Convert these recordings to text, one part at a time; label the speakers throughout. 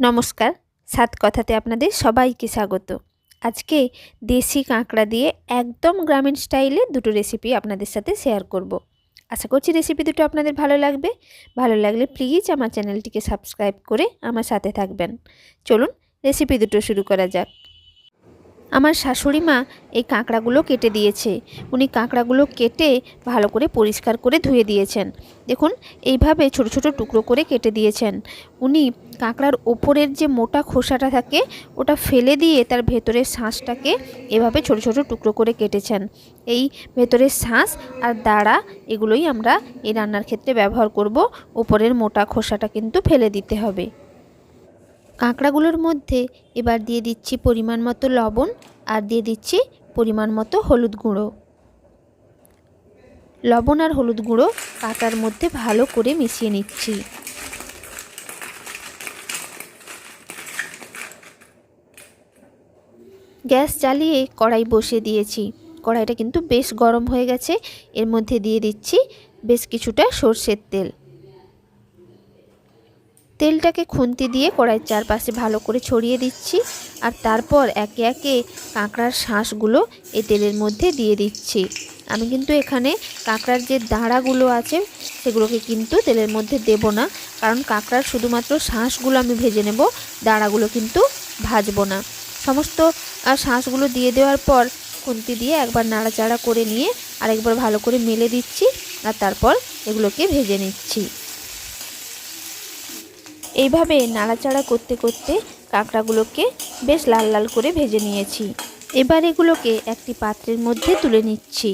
Speaker 1: নমস্কার, সাত কথাতে আপনাদের সবাইকে স্বাগত। আজকে দেশি কাঁকড়া দিয়ে একদম গ্রামীণ স্টাইলে দুটো রেসিপি আপনাদের সাথে শেয়ার করব। আশা করছি রেসিপি দুটো আপনাদের ভালো লাগবে। ভালো লাগলে প্লিজ আমার চ্যানেলটিকে সাবস্ক্রাইব করে আমার সাথে থাকবেন। চলুন রেসিপি দুটো শুরু করা যাক। আমার শাশুড়ি মা এই কাঁকড়াগুলো কেটে দিয়েছে। উনি কাঁকড়াগুলো কেটে ভালো করে পরিষ্কার করে ধুয়ে দিয়েছেন। দেখুন, এইভাবে ছোট ছোট টুকরো করে কেটে দিয়েছেন। উনি কাঁকড়ার ওপরের যে মোটা খোসাটা থাকে, ওটা ফেলে দিয়ে তার ভেতরের শাঁসটাকে এভাবে ছোট ছোট টুকরো করে কেটেছেন। এই ভেতরের শাঁস আর দাঁড়া, এগুলোই আমরা এই রান্নার ক্ষেত্রে ব্যবহার করব। ওপরের মোটা খোসাটা কিন্তু ফেলে দিতে হবে। কাঁকড়াগুলোর মধ্যে এবার দিয়ে দিচ্ছি পরিমাণ মতো লবণ আর দিয়ে দিচ্ছি পরিমাণ মতো হলুদ গুঁড়ো। লবণ আর হলুদ গুঁড়ো কাঁকড়ার মধ্যে ভালো করে মিশিয়ে নিচ্ছি। গ্যাস জ্বালিয়ে কড়াই বসিয়ে দিয়েছি। কড়াইটা কিন্তু বেশ গরম হয়ে গেছে। এর মধ্যে দিয়ে দিচ্ছি বেশ কিছুটা সর্ষের তেল। তেলটাকে খুন্তি দিয়ে কড়াইয়ের চারপাশে ভালো করে ছড়িয়ে দিচ্ছি আর তারপর একে একে কাঁকড়ার শাঁসগুলো এই তেলের মধ্যে দিয়ে দিচ্ছি। আমি কিন্তু এখানে কাঁকড়ার যে দাঁড়াগুলো আছে সেগুলোকে কিন্তু তেলের মধ্যে দেব না, কারণ কাঁকড়ার শুধুমাত্র শাঁসগুলো আমি ভেজে নেব, দাঁড়াগুলো কিন্তু ভাজবো না। সমস্ত শাঁসগুলো দিয়ে দেওয়ার পর খুন্তি দিয়ে একবার নাড়াচাড়া করে নিয়ে আরেকবার ভালো করে মেলে দিচ্ছি আর তারপর এগুলোকে ভেজে নিচ্ছি। এইভাবে নাড়াচাড়া করতে করতে কাঁকড়াগুলোকে বেশ লাল লাল করে ভেজে নিয়েছি। এবার এগুলোকে একটি পাত্রের মধ্যে তুলে নিচ্ছি।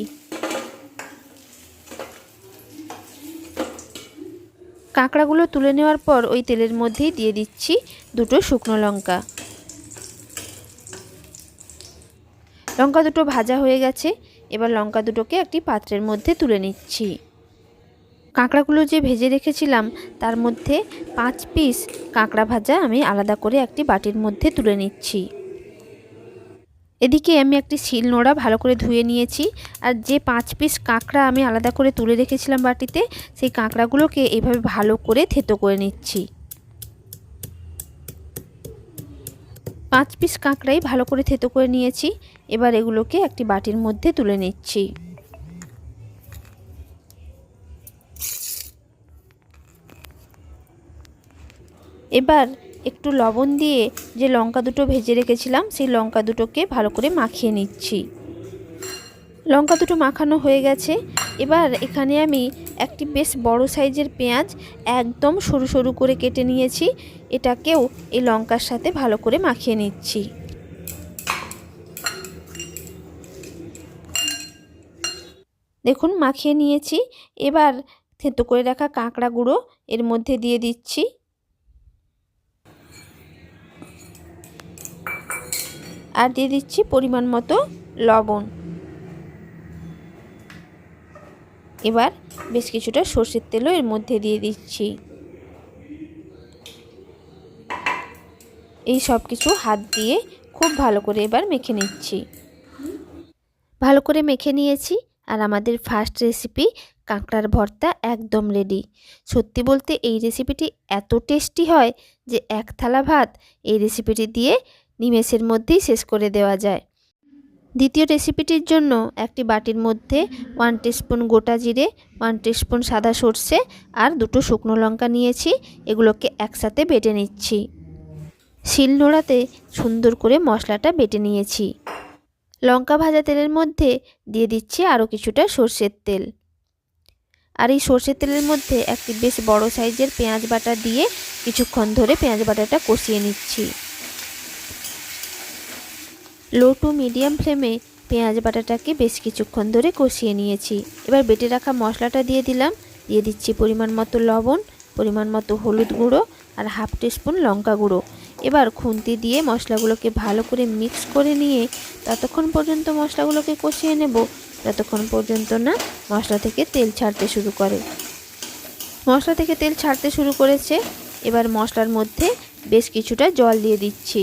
Speaker 1: কাঁকড়াগুলো তুলে নেওয়ার পর ওই তেলের মধ্যেই দিয়ে দিচ্ছি দুটো শুকনো লঙ্কা। লঙ্কা দুটো ভাজা হয়ে গেছে। এবার লঙ্কা দুটোকে একটি পাত্রের মধ্যে তুলে নিচ্ছি। কাঁকড়াগুলো যে ভেজে রেখেছিলাম, তার মধ্যে পাঁচ পিস কাঁকড়া ভাজা আমি আলাদা করে একটি বাটির মধ্যে তুলে নিচ্ছি। এদিকে আমি একটি শিল নোড়া ভালো করে ধুয়ে নিয়েছি আর যে পাঁচ পিস কাঁকড়া আমি আলাদা করে তুলে রেখেছিলাম বাটিতে, সেই কাঁকড়াগুলোকে এভাবে ভালো করে থেতো করে নিচ্ছি। পাঁচ পিস কাঁকড়াই ভালো করে থেতো করে নিয়েছি, এবার এগুলোকে একটি বাটির মধ্যে তুলে নিচ্ছি। এবার একটু লবণ দিয়ে যে লঙ্কা দুটো ভেজে রেখেছিলাম, সেই লঙ্কা দুটোকে ভালো করে মাখিয়ে নিচ্ছি। লঙ্কা দুটো মাখানো হয়ে গেছে। এবার এখানে আমি একটি বেশ বড় সাইজের পেঁয়াজ একদম সরু সরু করে কেটে নিয়েছি। এটাকেও এই লঙ্কার সাথে ভালো করে মাখিয়ে নিচ্ছি। দেখুন, মাখিয়ে নিয়েছি। এবার থেতো করে রাখা কাঁকড়া গুঁড়ো এর মধ্যে দিয়ে দিচ্ছি। আর দিয়ে দিচ্ছি পরিমাণ মতো লবণ। এবার বেশ কিছুটা সর্ষের তেলও এর মধ্যে দিয়ে দিচ্ছি। এই সব কিছু হাত দিয়ে খুব ভালো করে এবার মেখে নিচ্ছি। ভালো করে মেখে নিয়েছি আর আমাদের ফার্স্ট রেসিপি কাঁকড়ার ভর্তা একদম রেডি সত্যি বলতে এই রেসিপিটি এত টেস্টি হয় যে এক থালা ভাত এই রেসিপিটি দিয়ে নিমেষের মধ্যেই শেষ করে দেওয়া যায়। দ্বিতীয় রেসিপিটির জন্য একটি বাটির মধ্যে ওয়ান টিস্পুন গোটা জিরে ওয়ান টিস্পুন সাদা সর্ষে আর দুটো শুকনো লঙ্কা নিয়েছি, এগুলোকে একসাথে বেটে নিচ্ছি। শিলনোড়াতে সুন্দর করে মশলাটা বেটে নিয়েছি। লঙ্কা ভাজা তেলের মধ্যে দিয়ে দিচ্ছি আরও কিছুটা সর্ষের তেল। আর এই সর্ষের তেলের মধ্যে একটি বেশ বড় সাইজের পেঁয়াজ বাটা দিয়ে কিছুক্ষণ ধরে পেঁয়াজ বাটাটা কষিয়ে নিচ্ছি। লো টু মিডিয়াম ফ্লেমে পেঁয়াজ বাটাটাকে বেশ কিছুক্ষণ ধরে কষিয়ে নিয়েছি। এবার বেটে রাখা মশলাটা দিয়ে দিলাম। দিয়ে দিচ্ছি পরিমাণ মতো লবণ, পরিমাণ মতো হলুদ গুঁড়ো আর হাফ টিস্পুন লঙ্কা গুঁড়ো। এবার খুন্তি দিয়ে মশলাগুলোকে ভালো করে মিক্স করে নিয়ে ততক্ষণ পর্যন্ত মশলাগুলোকে কষিয়ে নেব। যতক্ষণ পর্যন্ত না মশলা থেকে তেল ছাড়তে শুরু করে। মশলা থেকে তেল ছাড়তে শুরু করেছে। এবার মশলার মধ্যে বেশ কিছুটা জল দিয়ে দিচ্ছি।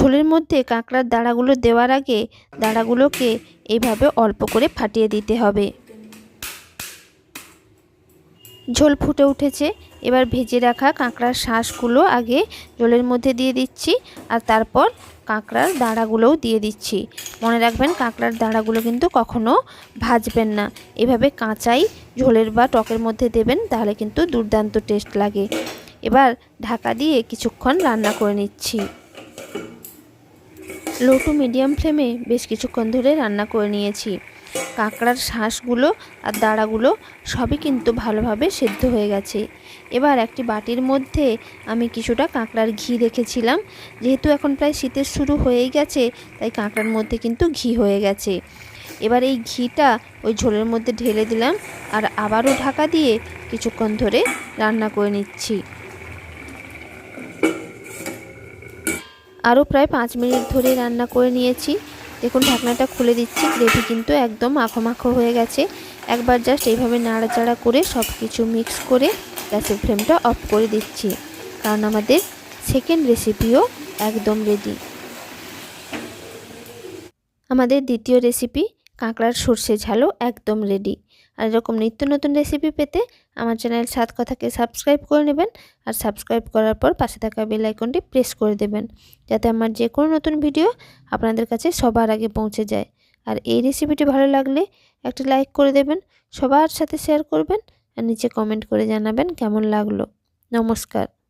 Speaker 1: ঝোলের মধ্যে কাঁকড়ার দাঁড়াগুলো দেওয়ার আগে দাঁড়াগুলোকে এইভাবে অল্প করে ফাটিয়ে দিতে হবে। ঝোল ফুটে উঠেছে। এবার ভেজে রাখা কাঁকড়ার শাঁসগুলো আগে ঝোলের মধ্যে দিয়ে দিচ্ছি আর তারপর কাঁকড়ার দাঁড়াগুলোও দিয়ে দিচ্ছি। মনে রাখবেন কাঁকড়ার দাঁড়াগুলো কিন্তু কখনো ভাজবেন না। এভাবে কাঁচাই ঝোলের বা টকের মধ্যে দেবেন তাহলে কিন্তু দুর্দান্ত টেস্ট লাগে। এবার ঢাকা দিয়ে কিছুক্ষণ রান্না করে নিচ্ছি। লো টু মিডিয়াম ফ্লেমে বেশ কিছুক্ষণ ধরে রান্না করে নিয়েছি। কাঁকড়ার শাঁসগুলো আর দাঁড়াগুলো সবই কিন্তু ভালোভাবে সেদ্ধ হয়ে গেছে। এবার একটি বাটির মধ্যে আমি কিছুটা কাঁকড়ার ঘি রেখেছিলাম। যেহেতু এখন প্রায় শীতের শুরু হয়েই গেছে, তাই কাঁকড়ার মধ্যে কিন্তু ঘি হয়ে গেছে। এবার এই ঘিটা ওই ঝোলের মধ্যে ঢেলে দিলাম আর আবারও ঢাকা দিয়ে কিছুক্ষণ ধরে রান্না করে নিচ্ছি। আরও প্রায় পাঁচ মিনিট ধরে রান্না করে নিয়েছি। দেখুন, ঢাকনাটা খুলে দিচ্ছি। গ্রেভি কিন্তু একদম মাখো মাখো হয়ে গেছে। একবার জাস্ট এইভাবে নাড়াচাড়া করে সব কিছু মিক্স করে গ্যাসের ফ্লেমটা অফ করে দিচ্ছি। কারণ আমাদের সেকেন্ড রেসিপিও একদম রেডি আমাদের দ্বিতীয় রেসিপি কাঁকড়ার সর্ষে ঝালও একদম রেডি আর এরকম নিত্য নতুন রেসিপি পেতে আমার চ্যানেল সাত কথাকে সাবস্ক্রাইব করে নেবেন আর সাবস্ক্রাইব করার পর পাশে থাকা বেল আইকনটি প্রেস করে দেবেন, যাতে আমার যে কোনো নতুন ভিডিও আপনাদের কাছে সবার আগে পৌঁছে যায়। আর এই রেসিপিটি ভালো লাগলে একটি লাইক করে দেবেন, সবার সাথে শেয়ার করবেন আর নিচে কমেন্ট করে জানাবেন কেমন লাগল। নমস্কার।